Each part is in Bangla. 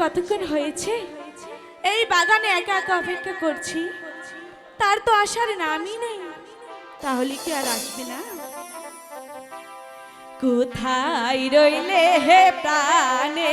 কতক্ষণ হয়েছে? এই বাগানে একা একা অপেক্ষা করছি। তার তো আসার নামই নেই। তাহলে কি আর আসবে না? কোথায় রইলে হে প্রাণে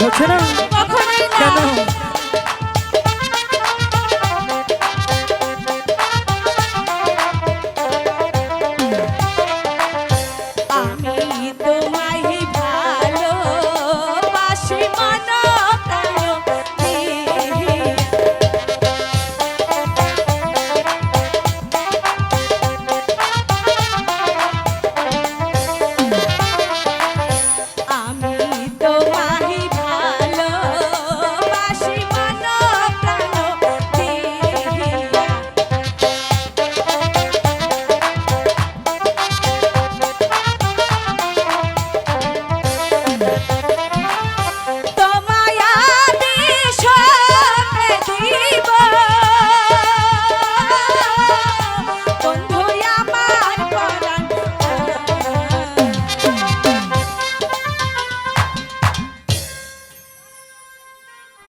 হচ্ছে না? কখনোই না।